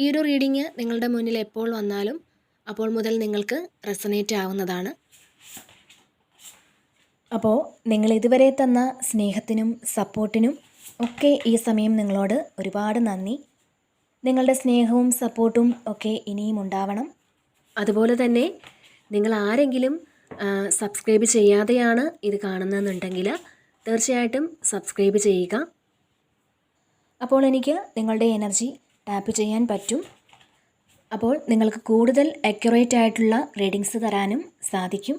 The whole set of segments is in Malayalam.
ഈ ഒരു റീഡിങ് നിങ്ങളുടെ മുന്നിൽ എപ്പോൾ വന്നാലും അപ്പോൾ മുതൽ നിങ്ങൾക്ക് റെസനേറ്റ് ആവുന്നതാണ്. അപ്പോൾ നിങ്ങൾ ഇതുവരെ തന്ന സ്നേഹത്തിനും സപ്പോർട്ടിനും ഒക്കെ ഈ സമയം നിങ്ങളോട് ഒരുപാട് നന്ദി. നിങ്ങളുടെ സ്നേഹവും സപ്പോർട്ടും ഒക്കെ ഇനിയും ഉണ്ടാവണം. അതുപോലെ തന്നെ നിങ്ങൾ ആരെങ്കിലും സബ്സ്ക്രൈബ് ചെയ്യാതെയാണ് ഇത് കാണുന്നതെന്നുണ്ടെങ്കിൽ തീർച്ചയായിട്ടും സബ്സ്ക്രൈബ് ചെയ്യുക. അപ്പോൾ എനിക്ക് നിങ്ങളുടെ എനർജി ടാപ്പ് ചെയ്യാൻ പറ്റും. അപ്പോൾ നിങ്ങൾക്ക് കൂടുതൽ അക്യുറേറ്റ് ആയിട്ടുള്ള റീഡിങ്സ് തരാനും സാധിക്കും.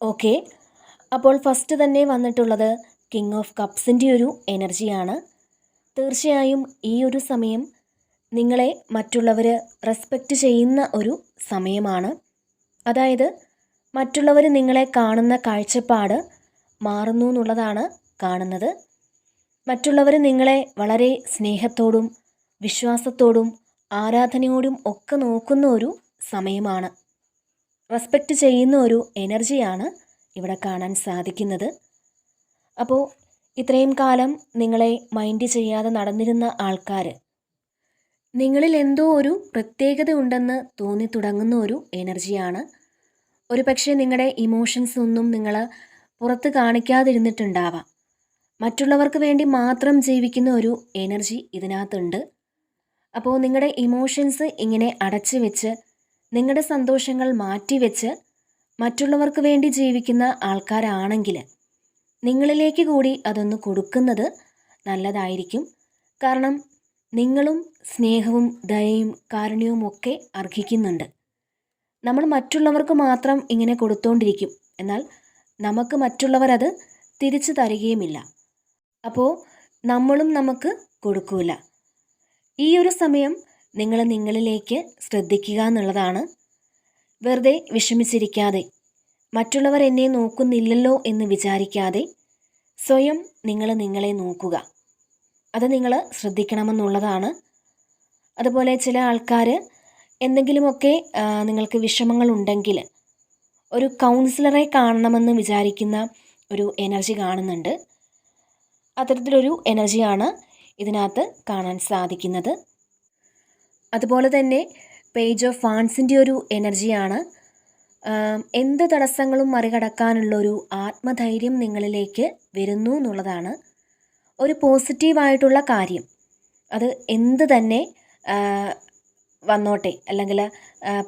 ഓക്കെ. അപ്പോൾ ഫസ്റ്റ് തന്നെ വന്നിട്ടുള്ളത് കിങ് ഓഫ് കപ്സിന്റെ ഒരു എനർജിയാണ് തീർച്ചയായും ഈ ഒരു സമയം നിങ്ങളെ മറ്റുള്ളവർ റെസ്പെക്റ്റ് ചെയ്യുന്ന ഒരു സമയമാണ്. അതായത് മറ്റുള്ളവർ നിങ്ങളെ കാണുന്ന കാഴ്ചപ്പാട് മാറുന്നു എന്നുള്ളതാണ് കാണുന്നത്. മറ്റുള്ളവർ നിങ്ങളെ വളരെ സ്നേഹത്തോടും വിശ്വാസത്തോടും ആരാധനയോടും ഒക്കെ നോക്കുന്ന ഒരു സമയമാണ്. റെസ്പെക്റ്റ് ചെയ്യുന്ന ഒരു എനർജിയാണ് ഇവിടെ കാണാൻ സാധിക്കുന്നത്. അപ്പോൾ ഇത്രയും കാലം നിങ്ങളെ മൈൻഡ് ചെയ്യാതെ നടന്നിരുന്ന ആൾക്കാർ നിങ്ങളിൽ എന്തോ ഒരു പ്രത്യേകത ഉണ്ടെന്ന് തോന്നി തുടങ്ങുന്ന ഒരു എനർജിയാണ്. ഒരു പക്ഷേ നിങ്ങളുടെ ഇമോഷൻസ് ഒന്നും നിങ്ങൾ പുറത്ത് കാണിക്കാതിരുന്നിട്ടുണ്ടാവാം. മറ്റുള്ളവർക്ക് വേണ്ടി മാത്രം ജീവിക്കുന്ന ഒരു എനർജി ഇതിനകത്തുണ്ട്. അപ്പോൾ നിങ്ങളുടെ ഇമോഷൻസ് ഇങ്ങനെ അടച്ചു വെച്ച് നിങ്ങളുടെ സന്തോഷങ്ങൾ മാറ്റിവെച്ച് മറ്റുള്ളവർക്ക് വേണ്ടി ജീവിക്കുന്ന ആൾക്കാരാണെങ്കിൽ നിങ്ങളിലേക്ക് കൂടി അതൊന്ന് കൊടുക്കുന്നത് നല്ലതായിരിക്കും. കാരണം നിങ്ങളും സ്നേഹവും ദയയും കാരുണ്യവും ഒക്കെ അർഹിക്കുന്നുണ്ട്. നമ്മൾ മറ്റുള്ളവർക്ക് മാത്രം ഇങ്ങനെ കൊടുത്തോണ്ടിരിക്കും. എന്നാൽ നമുക്ക് മറ്റുള്ളവരത് തിരിച്ചു തരികയുമില്ല. അപ്പോൾ നമ്മളും നമുക്ക് കൊടുക്കൂല. ഈ ഒരു സമയം നിങ്ങൾ നിങ്ങളിലേക്ക് ശ്രദ്ധിക്കുക എന്നുള്ളതാണ്. വെറുതെ വിഷമിച്ചിരിക്കാതെ മറ്റുള്ളവർ എന്നെ നോക്കുന്നില്ലല്ലോ എന്ന് വിചാരിക്കാതെ സ്വയം നിങ്ങൾ നിങ്ങളെ നോക്കുക. അത് നിങ്ങൾ ശ്രദ്ധിക്കണമെന്നുള്ളതാണ്. അതുപോലെ ചില ആൾക്കാർ എന്തെങ്കിലുമൊക്കെ നിങ്ങൾക്ക് വിഷമങ്ങൾ ഉണ്ടെങ്കിൽ ഒരു കൗൺസിലറെ കാണണമെന്ന് വിചാരിക്കുന്ന ഒരു എനർജി കാണുന്നുണ്ട്. അത്തരത്തിലൊരു എനർജിയാണ് ഇതിനകത്ത് കാണാൻ സാധിക്കുന്നത്. അതുപോലെ തന്നെ പേജ് ഓഫ് ഫാൻസിന്റെ ഒരു എനർജിയാണ് എന്ത് തടസ്സങ്ങളും മറികടക്കാനുള്ളൊരു ആത്മധൈര്യം നിങ്ങളിലേക്ക് വരുന്നു എന്നുള്ളതാണ്. ഒരു പോസിറ്റീവായിട്ടുള്ള കാര്യം. അത് എന്ത് തന്നെ വന്നോട്ടെ. അല്ലെങ്കിൽ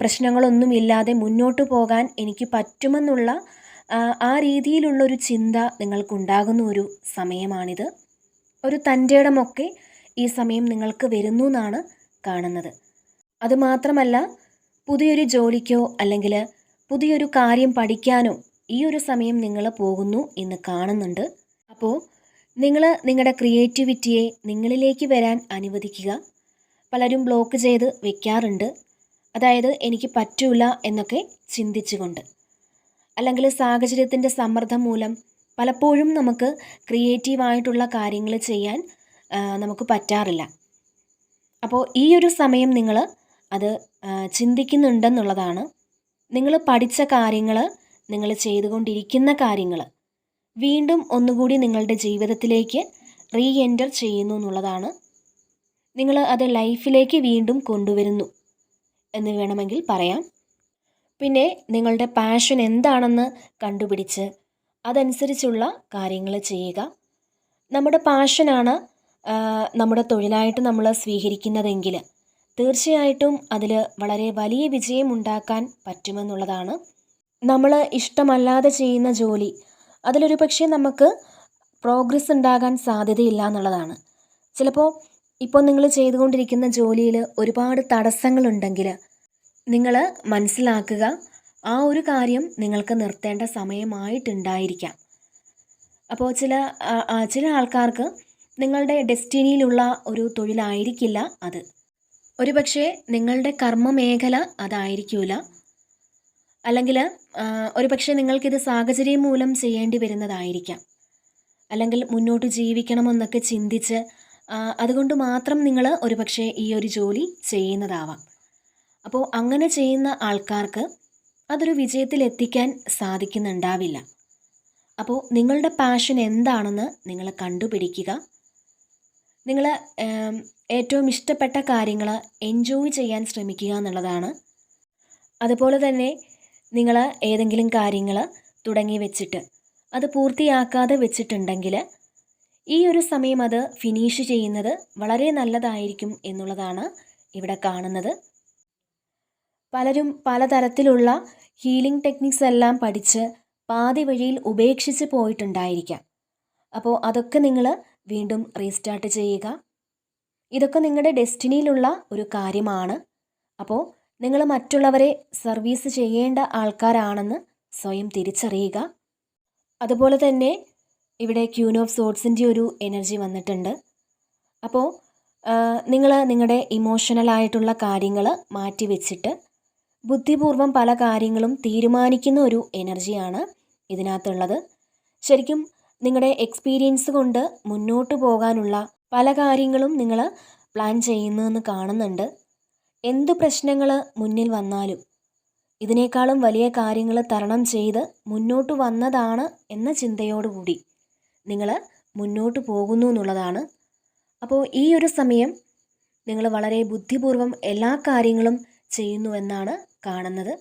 പ്രശ്നങ്ങളൊന്നുമില്ലാതെ മുന്നോട്ട് പോകാൻ എനിക്ക് പറ്റുമെന്നുള്ള ആ രീതിയിലുള്ളൊരു ചിന്ത നിങ്ങൾക്കുണ്ടാകുന്ന ഒരു സമയമാണിത്. ഒരു തന്റെ ഇടമൊക്കെ ഈ സമയം നിങ്ങൾക്ക് വരുന്നു എന്നാണ് കാണുന്നത്. അതുമാത്രമല്ല പുതിയൊരു ജോലിക്കോ അല്ലെങ്കിൽ പുതിയൊരു കാര്യം പഠിക്കാനോ ഈ ഒരു സമയം നിങ്ങൾ പോകുന്നു എന്ന് കാണുന്നുണ്ട്. അപ്പോൾ നിങ്ങൾ നിങ്ങളുടെ ക്രിയേറ്റിവിറ്റിയെ നിങ്ങളിലേക്ക് വരാൻ അനുവദിക്കുക. പലരും ബ്ലോക്ക് ചെയ്ത് വെക്കാറുണ്ട്. അതായത് എനിക്ക് പറ്റൂല എന്നൊക്കെ ചിന്തിച്ചുകൊണ്ട്. അല്ലെങ്കിൽ സാഹചര്യത്തിന്റെ സമ്മർദ്ദം മൂലം പലപ്പോഴും നമുക്ക് ക്രിയേറ്റീവായിട്ടുള്ള കാര്യങ്ങൾ ചെയ്യാൻ നമുക്ക് പറ്റാറില്ല. അപ്പോൾ ഈ ഒരു സമയം നിങ്ങൾ അത് ചിന്തിക്കുന്നുണ്ടെന്നുള്ളതാണ് നിങ്ങൾ പഠിച്ച കാര്യങ്ങൾ നിങ്ങൾ ചെയ്തുകൊണ്ടിരിക്കുന്ന കാര്യങ്ങൾ വീണ്ടും ഒന്നുകൂടി നിങ്ങളുടെ ജീവിതത്തിലേക്ക് റീ എന്റർ ചെയ്യുന്നു എന്നുള്ളതാണ് നിങ്ങൾ അത് ലൈഫിലേക്ക് വീണ്ടും കൊണ്ടുവരുന്നു എന്ന് വേണമെങ്കിൽ പറയാം. പിന്നെ നിങ്ങളുടെ പാഷൻ എന്താണെന്ന് കണ്ടുപിടിച്ച് അതനുസരിച്ചുള്ള കാര്യങ്ങൾ ചെയ്യുക. നമ്മുടെ പാഷനാണ് നമ്മുടെ തൊഴിലായിട്ട് നമ്മൾ സ്വീകരിക്കുന്നതെങ്കിൽ തീർച്ചയായിട്ടും അതിൽ വളരെ വലിയ വിജയം ഉണ്ടാക്കാൻ പറ്റുമെന്നുള്ളതാണ്. നമ്മൾ ഇഷ്ടമല്ലാതെ ചെയ്യുന്ന ജോലി അതിലൊരു പക്ഷേ നമുക്ക് പ്രോഗ്രസ് ഉണ്ടാകാൻ സാധ്യതയില്ല എന്നുള്ളതാണ്. ചിലപ്പോൾ ഇപ്പോൾ നിങ്ങൾ ചെയ്തുകൊണ്ടിരിക്കുന്ന ജോലിയിൽ ഒരുപാട് തടസ്സങ്ങളുണ്ടെങ്കിൽ നിങ്ങൾ മനസ്സിലാക്കുക ആ ഒരു കാര്യം നിങ്ങൾക്ക് നിർത്തേണ്ട സമയമായിട്ടുണ്ടായിരിക്കാം. അപ്പോൾ ചില ചില ആൾക്കാർക്ക് നിങ്ങളുടെ ഡെസ്റ്റിനിയിലുള്ള ഒരു തൊഴിലായിരിക്കില്ല അത്. ഒരുപക്ഷെ നിങ്ങളുടെ കർമ്മ മേഖല അതായിരിക്കില്ല അല്ലെങ്കിൽ ഒരുപക്ഷെ നിങ്ങൾക്കിത് സാഹചര്യം മൂലം ചെയ്യേണ്ടി വരുന്നതായിരിക്കാം. അല്ലെങ്കിൽ മുന്നോട്ട് ജീവിക്കണമെന്നൊക്കെ ചിന്തിച്ച് അതുകൊണ്ട് മാത്രം നിങ്ങൾ ഒരുപക്ഷെ ഈ ഒരു ജോലി ചെയ്യുന്നതാവാം. അപ്പോൾ അങ്ങനെ ചെയ്യുന്ന ആൾക്കാർക്ക് അതൊരു വിജയത്തിലെത്തിക്കാൻ സാധിക്കുന്നുണ്ടാവില്ല. അപ്പോൾ നിങ്ങളുടെ പാഷൻ എന്താണെന്ന് നിങ്ങൾ കണ്ടുപിടിക്കുക. നിങ്ങൾ ഏറ്റവും ഇഷ്ടപ്പെട്ട കാര്യങ്ങൾ എൻജോയ് ചെയ്യാൻ ശ്രമിക്കുക എന്നുള്ളതാണ്. അതുപോലെ തന്നെ നിങ്ങൾ ഏതെങ്കിലും കാര്യങ്ങൾ തുടങ്ങി വെച്ചിട്ട് അത് പൂർത്തിയാക്കാതെ വെച്ചിട്ടുണ്ടെങ്കിൽ ഈ ഒരു സമയം അത് ഫിനിഷ് ചെയ്യുന്നത് വളരെ നല്ലതായിരിക്കും എന്നുള്ളതാണ് ഇവിടെ കാണുന്നത്. പലരും പലതരത്തിലുള്ള ഹീലിംഗ് ടെക്നിക്സ് എല്ലാം പഠിച്ച് പാതി വഴിയിൽ ഉപേക്ഷിച്ച് പോയിട്ടുണ്ടായിരിക്കാം. അപ്പോൾ അതൊക്കെ നിങ്ങൾ വീണ്ടും റീസ്റ്റാർട്ട് ചെയ്യുക. ഇതൊക്കെ നിങ്ങളുടെ ഡെസ്റ്റിനിയിലുള്ള ഒരു കാര്യമാണ്. അപ്പോൾ നിങ്ങൾ മറ്റുള്ളവരെ സർവീസ് ചെയ്യേണ്ട ആൾക്കാരാണെന്ന് സ്വയം തിരിച്ചറിയുക. അതുപോലെ തന്നെ ഇവിടെ ക്യൂൻ ഓഫ് സോട്സിന്റെ ഒരു എനർജി വന്നിട്ടുണ്ട്. അപ്പോൾ നിങ്ങൾ നിങ്ങളുടെ ഇമോഷണലായിട്ടുള്ള കാര്യങ്ങൾ മാറ്റിവെച്ചിട്ട് ബുദ്ധിപൂർവം പല കാര്യങ്ങളും തീരുമാനിക്കുന്ന ഒരു എനർജിയാണ് ഇതിനകത്തുള്ളത്. ശരിക്കും നിങ്ങളുടെ എക്സ്പീരിയൻസ് കൊണ്ട് മുന്നോട്ട് പോകാനുള്ള പല കാര്യങ്ങളും നിങ്ങൾ പ്ലാൻ ചെയ്യുന്നതെന്ന് കാണുന്നുണ്ട്. എന്ത് പ്രശ്നങ്ങൾ മുന്നിൽ വന്നാലും ഇതിനേക്കാളും വലിയ കാര്യങ്ങൾ തരണം ചെയ്ത് മുന്നോട്ട് വന്നതാണ് എന്ന ചിന്തയോടുകൂടി നിങ്ങൾ മുന്നോട്ട് പോകുന്നു എന്നുള്ളതാണ്. അപ്പോൾ ഈ ഒരു സമയം നിങ്ങൾ വളരെ ബുദ്ധിപൂർവം എല്ലാ കാര്യങ്ങളും ചെയ്യുന്നുവെന്നാണ് കാണുന്നത്.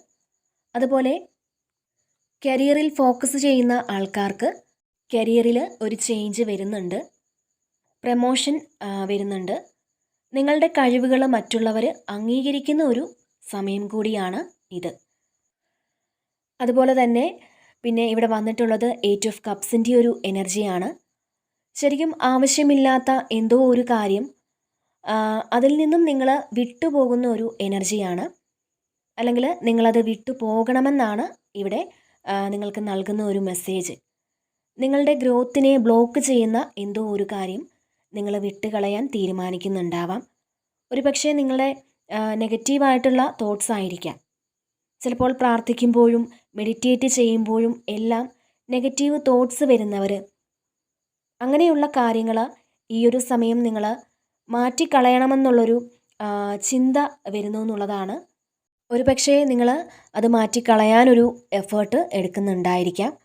അതുപോലെ കരിയറിൽ ഫോക്കസ് ചെയ്യുന്ന ആൾക്കാർക്ക് കരിയറിൽ ഒരു ചേഞ്ച് വരുന്നുണ്ട്. പ്രമോഷൻ വരുന്നുണ്ട്. നിങ്ങളുടെ കഴിവുകൾ മറ്റുള്ളവർ അംഗീകരിക്കുന്ന ഒരു സമയം കൂടിയാണ് ഇത്. അതുപോലെ തന്നെ പിന്നെ ഇവിടെ വന്നിട്ടുള്ളത് എയ്റ്റ് ഓഫ് കപ്സിന്റെ ഒരു എനർജിയാണ് ശരിക്കും ആവശ്യമില്ലാത്ത എന്തോ ഒരു കാര്യം അതിൽ നിന്നും നിങ്ങൾ വിട്ടുപോകുന്ന ഒരു എനർജിയാണ് അല്ലെങ്കിൽ നിങ്ങളത് വിട്ടു പോകണമെന്നാണ് ഇവിടെ നിങ്ങൾക്ക് നൽകുന്ന ഒരു മെസ്സേജ് നിങ്ങളുടെ ഗ്രോത്തിനെ ബ്ലോക്ക് ചെയ്യുന്ന എന്തോ ഒരു കാര്യം നിങ്ങൾ വിട്ടുകളയാൻ തീരുമാനിക്കുന്നുണ്ടാവാം. ഒരു പക്ഷേ നിങ്ങളുടെ നെഗറ്റീവായിട്ടുള്ള തോട്ട്സ് ആയിരിക്കാം. ചിലപ്പോൾ പ്രാർത്ഥിക്കുമ്പോഴും മെഡിറ്റേറ്റ് ചെയ്യുമ്പോഴും എല്ലാം നെഗറ്റീവ് തോട്ട്സ് വരുന്നവർ അങ്ങനെയുള്ള കാര്യങ്ങൾ ഈ ഒരു സമയം നിങ്ങൾ മാറ്റിക്കളയണമെന്നുള്ളൊരു ചിന്ത വരുന്നു എന്നുള്ളതാണ്. ഒരു പക്ഷേ നിങ്ങൾ അത് മാറ്റിക്കളയാനൊരു എഫേർട്ട് എടുക്കുന്നുണ്ടായിരിക്കാം.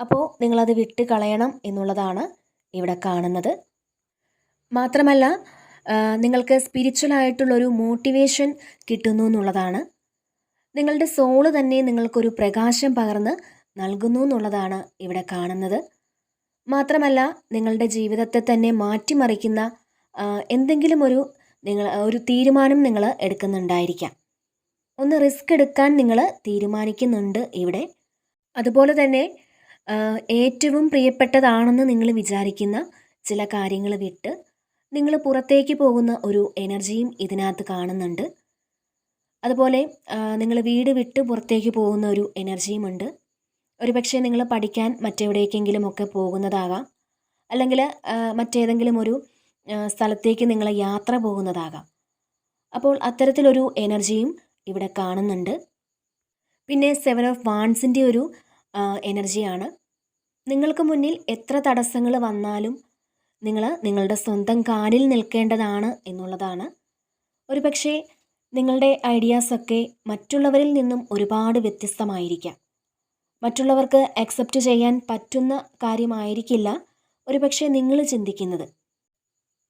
അപ്പോൾ നിങ്ങളത് വിട്ട് കളയണം എന്നുള്ളതാണ് ഇവിടെ കാണുന്നത്. മാത്രമല്ല നിങ്ങൾക്ക് സ്പിരിച്വൽ ആയിട്ടുള്ളൊരു മോട്ടിവേഷൻ കിട്ടുന്നു എന്നുള്ളതാണ്. നിങ്ങളുടെ സോൾ തന്നെ നിങ്ങൾക്കൊരു പ്രകാശം പകർന്ന് നൽകുന്നു എന്നുള്ളതാണ് ഇവിടെ കാണുന്നത്. മാത്രമല്ല നിങ്ങളുടെ ജീവിതത്തെ തന്നെ മാറ്റിമറിക്കുന്ന എന്തെങ്കിലും ഒരു നിങ്ങൾ ഒരു തീരുമാനം നിങ്ങൾ എടുക്കുന്നുണ്ടായിരിക്കാം. ഒന്ന് റിസ്ക് എടുക്കാൻ നിങ്ങൾ തീരുമാനിക്കുന്നുണ്ട് ഇവിടെ. അതുപോലെ തന്നെ ഏറ്റവും പ്രിയപ്പെട്ടതാണെന്ന് നിങ്ങൾ വിചാരിക്കുന്ന ചില കാര്യങ്ങൾ വിട്ട് നിങ്ങൾ പുറത്തേക്ക് പോകുന്ന ഒരു എനർജിയും ഇതിനകത്ത് കാണുന്നുണ്ട്. അതുപോലെ നിങ്ങൾ വീട് വിട്ട് പുറത്തേക്ക് പോകുന്ന ഒരു എനർജിയും ഉണ്ട്. ഒരുപക്ഷെ നിങ്ങൾ പഠിക്കാൻ മറ്റെവിടേക്കെങ്കിലും ഒക്കെ പോകുന്നതാകാം. അല്ലെങ്കിൽ മറ്റേതെങ്കിലും ഒരു സ്ഥലത്തേക്ക് നിങ്ങൾ യാത്ര പോകുന്നതാകാം. അപ്പോൾ അത്തരത്തിലൊരു എനർജിയും ഇവിടെ കാണുന്നുണ്ട്. പിന്നെ സെവൻ ഓഫ് വാൺസിന്റെ ഒരു എനർജിയാണ്. നിങ്ങൾക്ക് മുന്നിൽ എത്ര തടസ്സങ്ങൾ വന്നാലും നിങ്ങൾ നിങ്ങളുടെ സ്വന്തം കാലിൽ നിൽക്കേണ്ടതാണ് എന്നുള്ളതാണ്. ഒരു പക്ഷേ നിങ്ങളുടെ ഐഡിയാസൊക്കെ മറ്റുള്ളവരിൽ നിന്നും ഒരുപാട് വ്യത്യസ്തമായിരിക്കാം. മറ്റുള്ളവർക്ക് അക്സെപ്റ്റ് ചെയ്യാൻ പറ്റുന്ന കാര്യമായിരിക്കില്ല ഒരുപക്ഷെ നിങ്ങൾ ചിന്തിക്കുന്നത്.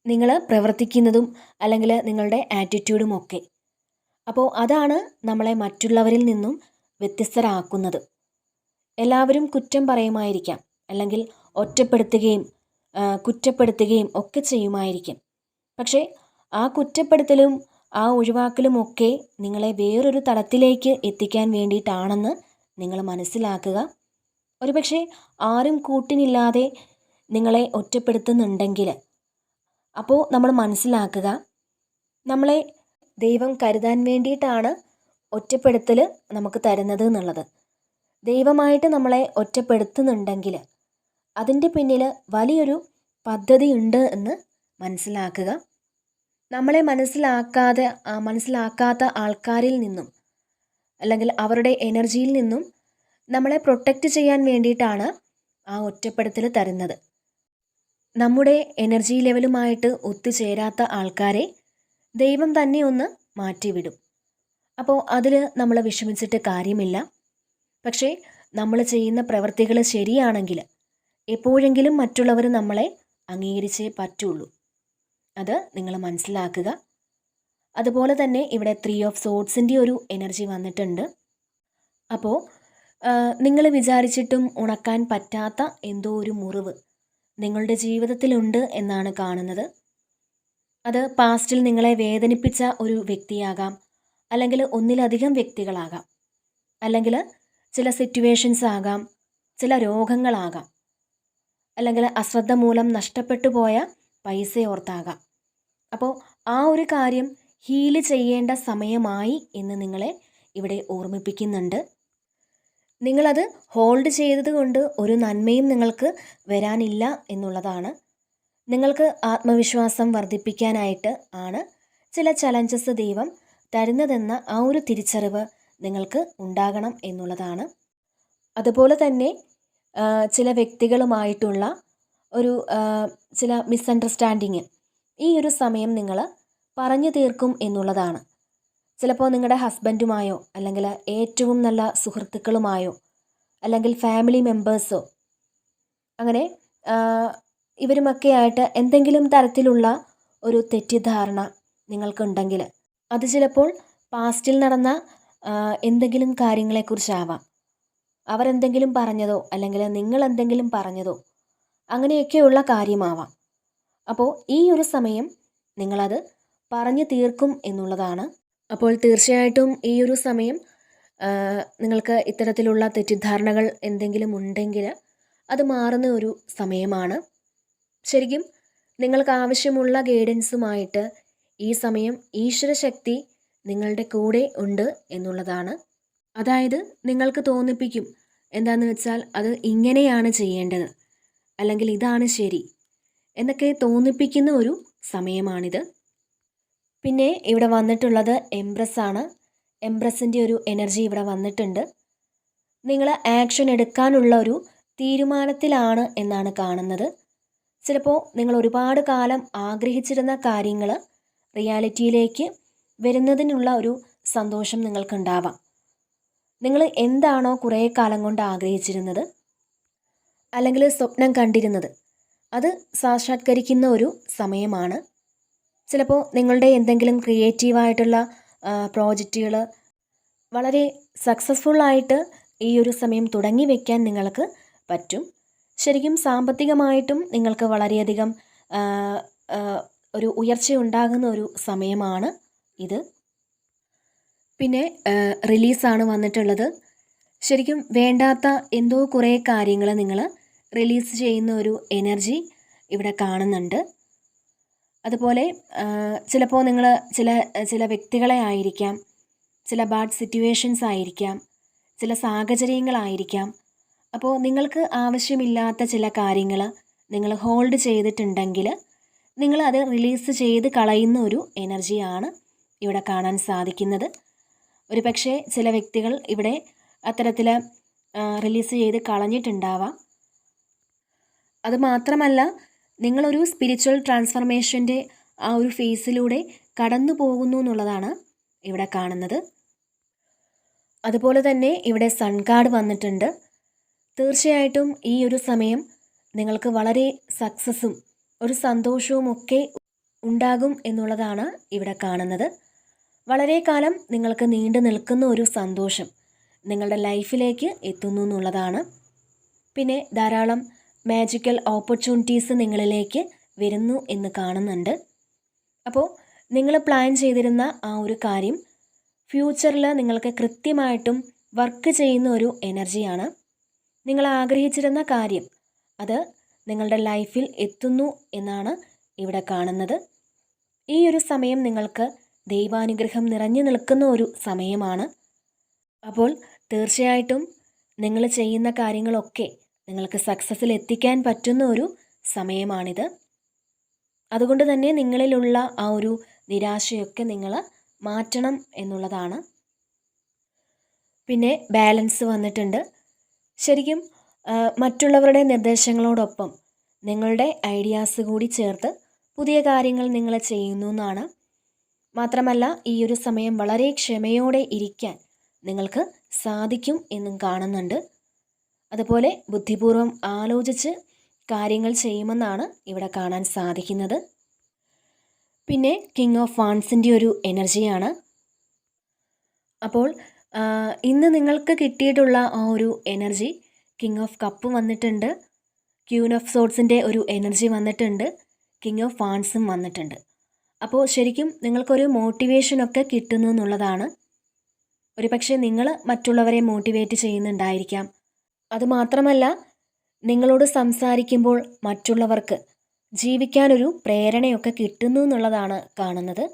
നിങ്ങൾ പ്രവർത്തിക്കുന്നതും അല്ലെങ്കിൽ നിങ്ങളുടെ ആറ്റിറ്റ്യൂഡും ഒക്കെ. അപ്പോൾ അതാണ് നമ്മളെ മറ്റുള്ളവരിൽ നിന്നും വ്യത്യസ്തരാക്കുന്നത്. എല്ലാവരും കുറ്റം പറയുമായിരിക്കാം. അല്ലെങ്കിൽ ഒറ്റപ്പെടുത്തുകയും കുറ്റപ്പെടുത്തുകയും ഒക്കെ ചെയ്യുമായിരിക്കും. പക്ഷേ ആ കുറ്റപ്പെടുത്തലും ആ ഒഴിവാക്കലും ഒക്കെ നിങ്ങളെ വേറൊരു തലത്തിലേക്ക് എത്തിക്കാൻ വേണ്ടിയിട്ടാണെന്ന് നിങ്ങൾ മനസ്സിലാക്കുക. ഒരുപക്ഷെ ആരും കൂട്ടിനില്ലാതെ നിങ്ങളെ ഒറ്റപ്പെടുത്തുന്നുണ്ടെങ്കിൽ. അപ്പോൾ നമ്മൾ മനസ്സിലാക്കുക നമ്മളെ ദൈവം കരുതാൻ വേണ്ടിയിട്ടാണ് ഒറ്റപ്പെടുത്തൽ നമുക്ക് തരുന്നത് എന്നുള്ളത്. ദൈവമായിട്ട് നമ്മളെ ഒറ്റപ്പെടുത്തുന്നുണ്ടെങ്കിൽ അതിന്റെ പിന്നിൽ വലിയൊരു പദ്ധതിയുണ്ട് എന്ന് മനസ്സിലാക്കുക. നമ്മളെ മനസ്സിലാക്കാതെ മനസ്സിലാക്കാത്ത ആൾക്കാരിൽ നിന്നും അല്ലെങ്കിൽ അവരുടെ എനർജിയിൽ നിന്നും നമ്മളെ പ്രൊട്ടക്റ്റ് ചെയ്യാൻ വേണ്ടിയിട്ടാണ് ആ ഒറ്റപ്പെടുത്തൽ തരുന്നത്. നമ്മുടെ എനർജി ലെവലുമായിട്ട് ഒത്തുചേരാത്ത ആൾക്കാരെ ദൈവം തന്നെ ഒന്ന് മാറ്റിവിടും. അപ്പോൾ അതിൽ നമ്മൾ വിഷമിച്ചിട്ട് കാര്യമില്ല. പക്ഷേ നമ്മൾ ചെയ്യുന്ന പ്രവൃത്തികൾ ശരിയാണെങ്കിൽ എപ്പോഴെങ്കിലും മറ്റുള്ളവർ നമ്മളെ അംഗീകരിച്ചേ പറ്റുള്ളൂ. അത് നിങ്ങൾ മനസ്സിലാക്കുക. അതുപോലെ തന്നെ ഇവിടെ ത്രീ ഓഫ് സോട്സിന്റെ ഒരു എനർജി വന്നിട്ടുണ്ട്. അപ്പോൾ നിങ്ങൾ വിചാരിച്ചിട്ടും ഉണക്കാൻ പറ്റാത്ത എന്തോ ഒരു മുറിവ് നിങ്ങളുടെ ജീവിതത്തിലുണ്ട് എന്നാണ് കാണുന്നത്. അത് പാസ്റ്റിൽ നിങ്ങളെ വേദനിപ്പിച്ച ഒരു വ്യക്തിയാകാം അല്ലെങ്കിൽ ഒന്നിലധികം വ്യക്തികളാകാം അല്ലെങ്കിൽ ചില സിറ്റുവേഷൻസ് ആകാം ചില രോഗങ്ങളാകാം. അല്ലെങ്കിൽ അശ്രദ്ധ മൂലം നഷ്ടപ്പെട്ടു പോയ പൈസ ഓർത്താകാം അപ്പോൾ ആ ഒരു കാര്യം ഹീൽ ചെയ്യേണ്ട സമയമായി എന്ന് നിങ്ങളെ ഇവിടെ ഓർമ്മിപ്പിക്കുന്നുണ്ട്. നിങ്ങളത് ഹോൾഡ് ചെയ്തതുകൊണ്ട് ഒരു നന്മയും നിങ്ങൾക്ക് വരാനില്ല എന്നുള്ളതാണ്. നിങ്ങൾക്ക് ആത്മവിശ്വാസം വർദ്ധിപ്പിക്കാനായിട്ട് ആണ് ചില ചലഞ്ചസ് ദൈവം തരുന്നതെന്ന ആ ഒരു തിരിച്ചറിവ് നിങ്ങൾക്ക് ഉണ്ടാകണം എന്നുള്ളതാണ്. അതുപോലെ തന്നെ ചില വ്യക്തികളുമായിട്ടുള്ള ഒരു ചില മിസ്അണ്ടർസ്റ്റാൻഡിങ് ഈ ഒരു സമയം നിങ്ങൾ പറഞ്ഞു തീർക്കും എന്നുള്ളതാണ്. ചിലപ്പോൾ നിങ്ങളുടെ ഹസ്ബൻഡുമായോ അല്ലെങ്കിൽ ഏറ്റവും നല്ല സുഹൃത്തുക്കളുമായോ അല്ലെങ്കിൽ ഫാമിലി മെമ്പേഴ്സോ അങ്ങനെ ഇവരുമൊക്കെ ആയിട്ട് എന്തെങ്കിലും തരത്തിലുള്ള ഒരു തെറ്റിദ്ധാരണ നിങ്ങൾക്കുണ്ടെങ്കിൽ അത് ചിലപ്പോൾ പാസ്റ്റിൽ നടന്ന എന്തെങ്കിലും കാര്യങ്ങളെക്കുറിച്ചാവാം. അവരെന്തെങ്കിലും പറഞ്ഞതോ അല്ലെങ്കിൽ നിങ്ങൾ എന്തെങ്കിലും പറഞ്ഞതോ അങ്ങനെയൊക്കെയുള്ള കാര്യമാവാം. അപ്പോൾ ഈ ഒരു സമയം നിങ്ങളത് പറഞ്ഞു തീർക്കും എന്നുള്ളതാണ്. അപ്പോൾ തീർച്ചയായിട്ടും ഈ ഒരു സമയം നിങ്ങൾക്ക് ഇത്തരത്തിലുള്ള തെറ്റിദ്ധാരണകൾ എന്തെങ്കിലും ഉണ്ടെങ്കിൽ അത് മാറുന്ന ഒരു സമയമാണ്. ശരിക്കും നിങ്ങൾക്ക് ആവശ്യമുള്ള ഗൈഡൻസുമായിട്ട് ഈ സമയം ഈശ്വരശക്തി നിങ്ങളുടെ കൂടെ ഉണ്ട് എന്നുള്ളതാണ്. അതായത് നിങ്ങൾക്ക് തോന്നിപ്പിക്കും എന്താന്ന് വെച്ചാൽ അത് ഇങ്ങനെയാണ് ചെയ്യേണ്ടത് അല്ലെങ്കിൽ ഇതാണ് ശരി എന്നൊക്കെ തോന്നിപ്പിക്കുന്ന ഒരു സമയമാണിത്. പിന്നെ ഇവിടെ വന്നിട്ടുള്ളത് എംപ്രസ് ആണ്. എംപ്രസിന്റെ ഒരു എനർജി ഇവിടെ വന്നിട്ടുണ്ട്. നിങ്ങൾ ആക്ഷൻ എടുക്കാനുള്ള ഒരു തീരുമാനത്തിലാണ് എന്നാണ് കാണുന്നത്. ചിലപ്പോൾ നിങ്ങൾ ഒരുപാട് കാലം ആഗ്രഹിച്ചിരുന്ന കാര്യങ്ങൾ റിയാലിറ്റിയിലേക്ക് വരുന്നതിനുള്ള ഒരു സന്തോഷം നിങ്ങൾക്കുണ്ടാവാം. നിങ്ങൾ എന്താണോ കുറേ കാലം കൊണ്ട് ആഗ്രഹിച്ചിരുന്നത് അല്ലെങ്കിൽ സ്വപ്നം കണ്ടിരുന്നത് അത് സാക്ഷാത്കരിക്കുന്ന ഒരു സമയമാണ്. ചിലപ്പോൾ നിങ്ങളുടെ എന്തെങ്കിലും ക്രിയേറ്റീവായിട്ടുള്ള പ്രോജക്റ്റുകൾ വളരെ സക്സസ്ഫുള്ളായിട്ട് ഈ ഒരു സമയം തുടങ്ങി വയ്ക്കാൻ നിങ്ങൾക്ക് പറ്റും. ശരിക്കും സാമ്പത്തികമായിട്ടും നിങ്ങൾക്ക് വളരെയധികം ഒരു ഉയർച്ച ഉണ്ടാകുന്ന ഒരു സമയമാണ്. ഇത്. പിന്നെ റിലീസാണ് വന്നിട്ടുള്ളത്. ശരിക്കും വേണ്ടാത്ത എന്തോ കുറേ കാര്യങ്ങൾ നിങ്ങൾ റിലീസ് ചെയ്യുന്ന ഒരു എനർജി ഇവിടെ കാണുന്നുണ്ട്. അതുപോലെ ചിലപ്പോൾ നിങ്ങൾ ചില ചില വ്യക്തികളെ ആയിരിക്കാം ചില ബാഡ് സിറ്റുവേഷൻസ് ആയിരിക്കാം ചില സാഹചര്യങ്ങളായിരിക്കാം. അപ്പോൾ നിങ്ങൾക്ക് ആവശ്യമില്ലാത്ത ചില കാര്യങ്ങൾ നിങ്ങൾ ഹോൾഡ് ചെയ്തിട്ടുണ്ടെങ്കിൽ നിങ്ങൾ അത് റിലീസ് ചെയ്ത് കളയുന്ന ഒരു എനർജിയാണ് ഇവിടെ കാണാൻ സാധിക്കുന്നത്. ഒരു പക്ഷേ ചില വ്യക്തികൾ ഇവിടെ അത്തരത്തിൽ റിലീസ് ചെയ്ത് കളഞ്ഞിട്ടുണ്ടാവാം. അതുമാത്രമല്ല നിങ്ങളൊരു സ്പിരിച്വൽ ട്രാൻസ്ഫർമേഷന്റെ ആ ഒരു ഫേസിലൂടെ കടന്നു പോകുന്നു എന്നുള്ളതാണ് ഇവിടെ കാണുന്നത്. അതുപോലെ തന്നെ ഇവിടെ സൺ കാർഡ് വന്നിട്ടുണ്ട്. തീർച്ചയായിട്ടും ഈ ഒരു സമയം നിങ്ങൾക്ക് വളരെ സക്സസ്സും ഒരു സന്തോഷവും ഒക്കെ ഉണ്ടാകും എന്നുള്ളതാണ് ഇവിടെ കാണുന്നത്. വളരെ കാലം നിങ്ങൾക്ക് നീണ്ടു നിൽക്കുന്ന ഒരു സന്തോഷം നിങ്ങളുടെ ലൈഫിലേക്ക് എത്തുന്നു എന്നുള്ളതാണ്. പിന്നെ ധാരാളം മാജിക്കൽ ഓപ്പർച്യൂണിറ്റീസ് നിങ്ങളിലേക്ക് വരുന്നു എന്ന് കാണുന്നുണ്ട്. അപ്പോൾ നിങ്ങൾ പ്ലാൻ ചെയ്തിരുന്ന ആ ഒരു കാര്യം ഫ്യൂച്ചറിൽ നിങ്ങൾക്ക് കൃത്യമായിട്ടും വർക്ക് ചെയ്യുന്ന ഒരു എനർജിയാണ് നിങ്ങൾ ആഗ്രഹിച്ചിരുന്ന കാര്യം അത് നിങ്ങളുടെ ലൈഫിൽ എത്തുന്നു എന്നാണ് ഇവിടെ കാണുന്നത്. ഈ ഒരു സമയം നിങ്ങൾക്ക് ദൈവാനുഗ്രഹം നിറഞ്ഞു നിൽക്കുന്ന ഒരു സമയമാണ്. അപ്പോൾ തീർച്ചയായിട്ടും നിങ്ങൾ ചെയ്യുന്ന കാര്യങ്ങളൊക്കെ നിങ്ങൾക്ക് സക്സസ്സിൽ എത്തിക്കാൻ പറ്റുന്ന ഒരു സമയമാണിത്. അതുകൊണ്ട് തന്നെ നിങ്ങളിലുള്ള ആ ഒരു നിരാശയൊക്കെ നിങ്ങൾ മാറ്റണം എന്നുള്ളതാണ്. പിന്നെ ബാലൻസ് വന്നിട്ടുണ്ട്. ശരിക്കും മറ്റുള്ളവരുടെ നിർദ്ദേശങ്ങളോടൊപ്പം നിങ്ങളുടെ ഐഡിയാസ് കൂടി ചേർത്ത് പുതിയ കാര്യങ്ങൾ നിങ്ങൾ ചെയ്യുന്നു എന്നാണ്. മാത്രമല്ല ഈ ഒരു സമയം വളരെ ക്ഷമയോടെ ഇരിക്കാൻ നിങ്ങൾക്ക് സാധിക്കും എന്നും കാണുന്നുണ്ട്. അതുപോലെ ബുദ്ധിപൂർവം ആലോചിച്ച് കാര്യങ്ങൾ ചെയ്യുമെന്നാണ് ഇവിടെ കാണാൻ സാധിക്കുന്നത്. പിന്നെ കിങ് ഓഫ് വാൺസിന്റെ ഒരു എനർജിയാണ് അപ്പോൾ ഇന്ന് നിങ്ങൾക്ക് കിട്ടിയിട്ടുള്ള ആ ഒരു എനർജി കിങ് ഓഫ് കപ്പ് വന്നിട്ടുണ്ട്. ക്യൂൻ ഓഫ് സോട്സിന്റെ ഒരു എനർജി വന്നിട്ടുണ്ട്. കിങ് ഓഫ് ഫാൻസും വന്നിട്ടുണ്ട്. അപ്പോൾ ശരിക്കും നിങ്ങൾക്കൊരു മോട്ടിവേഷനൊക്കെ കിട്ടുന്നു എന്നുള്ളതാണ്. ഒരു പക്ഷേ നിങ്ങൾ മറ്റുള്ളവരെ മോട്ടിവേറ്റ് ചെയ്യുന്നുണ്ടായിരിക്കാം. അതുമാത്രമല്ല നിങ്ങളോട് സംസാരിക്കുമ്പോൾ മറ്റുള്ളവർക്ക് ജീവിക്കാനൊരു പ്രേരണയൊക്കെ കിട്ടുന്നു എന്നുള്ളതാണ് കാണുന്നത്.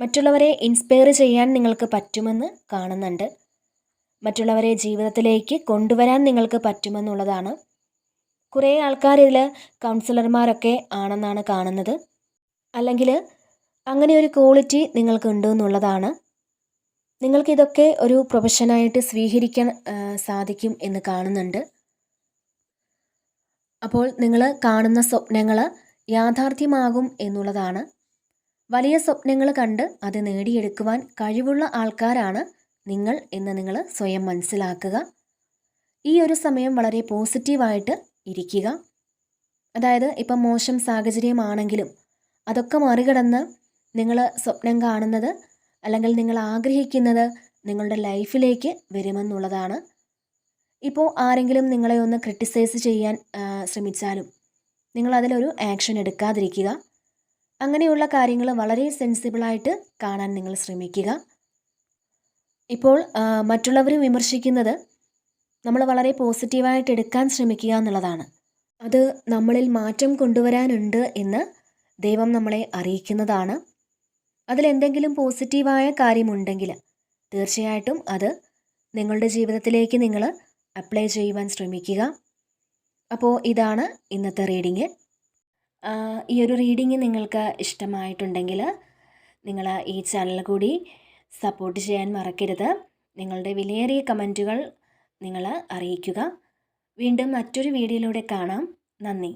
മറ്റുള്ളവരെ ഇൻസ്പയർ ചെയ്യാൻ നിങ്ങൾക്ക് പറ്റുമെന്ന് കാണുന്നുണ്ട്. മറ്റുള്ളവരെ ജീവിതത്തിലേക്ക് കൊണ്ടുവരാൻ നിങ്ങൾക്ക് പറ്റുമെന്നുള്ളതാണ് കുറേ ആൾക്കാർ ഇതിൽ കൗൺസിലർമാരൊക്കെ ആണെന്നാണ് കാണുന്നത്. അല്ലെങ്കിൽ അങ്ങനെ ഒരു ക്വാളിറ്റി നിങ്ങൾക്ക് ഉണ്ട് എന്നുള്ളതാണ്. നിങ്ങൾക്കിതൊക്കെ ഒരു പ്രൊഫഷനായിട്ട് സ്വീകരിക്കാൻ സാധിക്കും എന്ന് കാണുന്നുണ്ട്. അപ്പോൾ നിങ്ങൾ കാണുന്ന സ്വപ്നങ്ങൾ യാഥാർത്ഥ്യമാകും എന്നുള്ളതാണ്. വലിയ സ്വപ്നങ്ങൾ കണ്ട് അത് നേടിയെടുക്കുവാൻ കഴിവുള്ള ആൾക്കാരാണ് നിങ്ങൾ എന്ന് നിങ്ങൾ സ്വയം മനസ്സിലാക്കുക. ഈ ഒരു സമയം വളരെ പോസിറ്റീവായിട്ട് ഇരിക്കുക. അതായത് ഇപ്പം മോശം സാഹചര്യമാണെങ്കിലും അതൊക്കെ മറികടന്ന് നിങ്ങൾ സ്വപ്നം കാണുന്നത് അല്ലെങ്കിൽ നിങ്ങൾ ആഗ്രഹിക്കുന്നത് നിങ്ങളുടെ ലൈഫിലേക്ക് വരുമെന്നുള്ളതാണ്. ഇപ്പോൾ ആരെങ്കിലും നിങ്ങളെ ഒന്ന് ക്രിട്ടിസൈസ് ചെയ്യാൻ ശ്രമിച്ചാലും നിങ്ങൾ അതിലൊരു ആക്ഷൻ എടുക്കാതിരിക്കുക. അങ്ങനെയുള്ള കാര്യങ്ങൾ വളരെ സെൻസിബിളായിട്ട് കാണാൻ നിങ്ങൾ ശ്രമിക്കുക. ഇപ്പോൾ മറ്റുള്ളവർ വിമർശിക്കുന്നത് നമ്മൾ വളരെ പോസിറ്റീവായിട്ട് എടുക്കാൻ ശ്രമിക്കുക എന്നുള്ളതാണ്. അത് നമ്മളിൽ മാറ്റം കൊണ്ടുവരാനുണ്ട് എന്ന് ദൈവം നമ്മളെ അറിയിക്കുന്നതാണ്. അതിലെന്തെങ്കിലും പോസിറ്റീവായ കാര്യമുണ്ടെങ്കിൽ തീർച്ചയായിട്ടും അത് നിങ്ങളുടെ ജീവിതത്തിലേക്ക് നിങ്ങൾ അപ്ലൈ ചെയ്യുവാൻ ശ്രമിക്കുക. അപ്പോൾ ഇതാണ് ഇന്നത്തെ റീഡിങ്. ഈ ഒരു റീഡിങ് നിങ്ങൾക്ക് ഇഷ്ടമായിട്ടുണ്ടെങ്കിൽ നിങ്ങൾ ഈ ചാനൽ കൂടി സപ്പോർട്ട് ചെയ്യാൻ മറക്കരുത്. നിങ്ങളുടെ വിലയേറിയ കമന്റുകൾ നിങ്ങൾ അറിയിക്കുക. വീണ്ടും മറ്റൊരു വീഡിയോയിലൂടെ കാണാം. നന്ദി.